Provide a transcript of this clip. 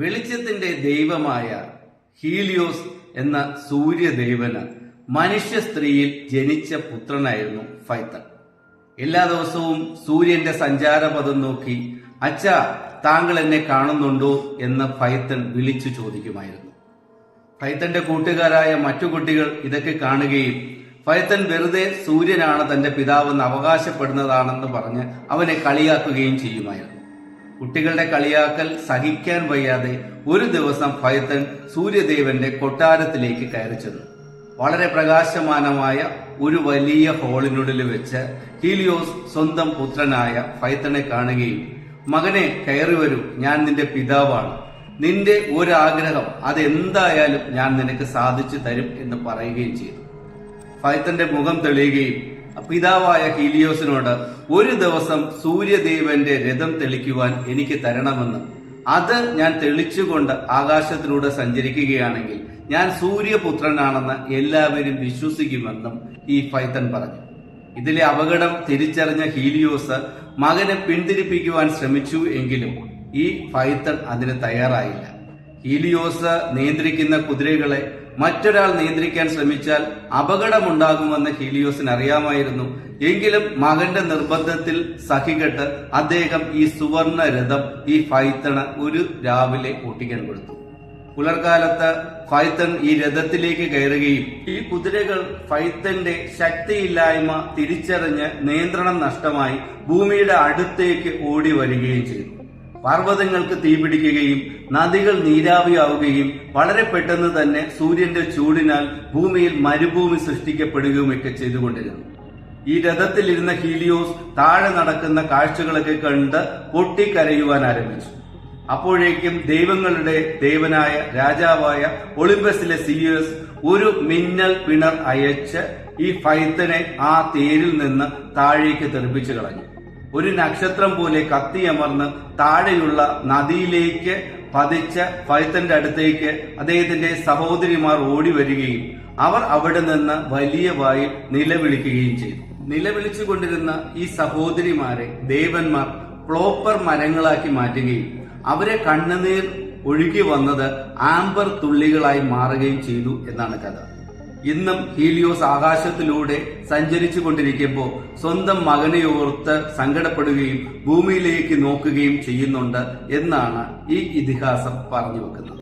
വെളിച്ചത്തിന്റെ ദൈവമായ ഹീലിയോസ് എന്ന സൂര്യദേവന് മനുഷ്യ സ്ത്രീയിൽ ജനിച്ച പുത്രനായിരുന്നു ഫൈത്തൺ എല്ലാ ദിവസവും സൂര്യന്റെ സഞ്ചാരപഥം നോക്കി അച്ഛ താങ്കൾ എന്നെ കാണുന്നുണ്ടോ? എന്ന് ഫൈത്തൺ വിളിച്ചു ചോദിക്കുമായിരുന്നു. ഫൈത്തന്റെ കൂട്ടുകാരായ മറ്റു കുട്ടികൾ ഇതൊക്കെ കാണുകയും ഫൈത്തൻ വെറുതെ സൂര്യനാണ് തന്റെ പിതാവെന്ന് അവകാശപ്പെടുന്നതാണെന്ന് പറഞ്ഞ് അവനെ കളിയാക്കുകയും ചെയ്യുമായിരുന്നു. കുട്ടികളുടെ കളിയാക്കൽ സഹിക്കാൻ വയ്യാതെ ഒരു ദിവസം ഫൈത്തൻ സൂര്യദേവന്റെ കൊട്ടാരത്തിലേക്ക് കയറി ചെന്നു. വളരെ പ്രകാശമാനമായ ഒരു വലിയ ഹോളിനുള്ളിൽ വെച്ച് ഹീലിയോസ് സ്വന്തം പുത്രനായ ഫൈത്തനെ കാണുകയും മകനെ കയറി വരൂ. ഞാൻ നിന്റെ പിതാവാണ്. നിന്റെ ഒരാഗ്രഹം അതെന്തായാലും ഞാൻ നിനക്ക് സാധിച്ചു തരും എന്ന് പറയുകയും ചെയ്തു. ഫൈത്തന്റെ മുഖം തെളിയുകയും പിതാവായ ഹീലിയോസിനോട് ഒരു ദിവസം സൂര്യദേവന്റെ രഥം തെളിക്കുവാൻ എനിക്ക് തരണമെന്ന്. അത് ഞാൻ തെളിച്ചുകൊണ്ട് ആകാശത്തിലൂടെ സഞ്ചരിക്കുകയാണെങ്കിൽ ഞാൻ സൂര്യപുത്രനാണെന്ന് എല്ലാവരും വിശ്വസിക്കുമെന്നും ഈ ഫൈത്തൻ പറഞ്ഞു. ഇതിലെ അപകടം തിരിച്ചറിഞ്ഞ ഹീലിയോസ് മകനെ പിന്തിരിപ്പിക്കുവാൻ ശ്രമിച്ചു എങ്കിലും ഈ ഫൈത്തൺ അതിന് തയ്യാറായില്ല. ഹീലിയോസ് നിയന്ത്രിക്കുന്ന കുതിരകളെ മറ്റൊരാൾ നിയന്ത്രിക്കാൻ ശ്രമിച്ചാൽ അപകടമുണ്ടാകുമെന്ന് ഹീലിയോസിന് അറിയാമായിരുന്നു എങ്കിലും മകന്റെ നിർബന്ധത്തിൽ സഹികെട്ട് അദ്ദേഹം ഈ സുവർണ രഥം ഈ ഫൈത്തണ് ഒരു രാവിലെ ഓട്ടിക്കാൻ കൊടുത്തു. പുലർക്കാലത്ത് ഫൈത്തൺ ഈ രഥത്തിലേക്ക് കയറുകയും ഈ കുതിരകൾ ഫൈത്തന്റെ ശക്തിയില്ലായ്മ തിരിച്ചറിഞ്ഞ് നിയന്ത്രണം നഷ്ടമായി ഭൂമിയുടെ അടുത്തേക്ക് ഓടി വരികയും ചെയ്തു. പർവതങ്ങൾക്ക് തീപിടിക്കുകയും നദികൾ നീരാവിയാവുകയും വളരെ പെട്ടെന്ന് തന്നെ സൂര്യന്റെ ചൂടിനാൽ ഭൂമിയിൽ മരുഭൂമി സൃഷ്ടിക്കപ്പെടുകയുമൊക്കെ ചെയ്തുകൊണ്ടിരുന്നു. ഈ രഥത്തിലിരുന്ന ഹീലിയോസ് താഴെ നടക്കുന്ന കാഴ്ചകളൊക്കെ കണ്ട് പൊട്ടിക്കരയുവാൻ ആരംഭിച്ചു. അപ്പോഴേക്കും ദൈവങ്ങളുടെ ദേവനായ രാജാവായ ഒളിമ്പസിലെ സിയോസ് ഒരു മിന്നൽ പിണർ അയച്ച് ഈ ഫൈത്തനെ ആ തേരിൽ നിന്ന് താഴേക്ക് തെറിപ്പിച്ചു കളഞ്ഞു. ഒരു നക്ഷത്രം പോലെ കത്തിയമർന്ന് താഴെയുള്ള നദിയിലേക്ക് പതിച്ച ഫൈത്തന്റെ അടുത്തേക്ക് അദ്ദേഹത്തിന്റെ സഹോദരിമാർ ഓടി വരികയും അവർ അവിടെ നിന്ന് വലിയ വായിൽ നിലവിളിക്കുകയും ചെയ്തു. നിലവിളിച്ചു കൊണ്ടിരുന്ന ഈ സഹോദരിമാരെ ദേവന്മാർ പ്ലോപ്പർ മരങ്ങളാക്കി മാറ്റുകയും അവരെ കണ്ണുനീർ ഒഴുകി വന്നത് ആംബർ തുള്ളികളായി മാറുകയും ചെയ്തു എന്നാണ് കഥ. ഇന്നും ഹീലിയോസ് ആകാശത്തിലൂടെ സഞ്ചരിച്ചു കൊണ്ടിരിക്കുമ്പോൾ സ്വന്തം മകനെ ഓർത്ത് സങ്കടപ്പെടുകയും ഭൂമിയിലേക്ക് നോക്കുകയും ചെയ്യുന്നുണ്ട് എന്നാണ് ഈ ഇതിഹാസം പറഞ്ഞു വെക്കുന്നത്.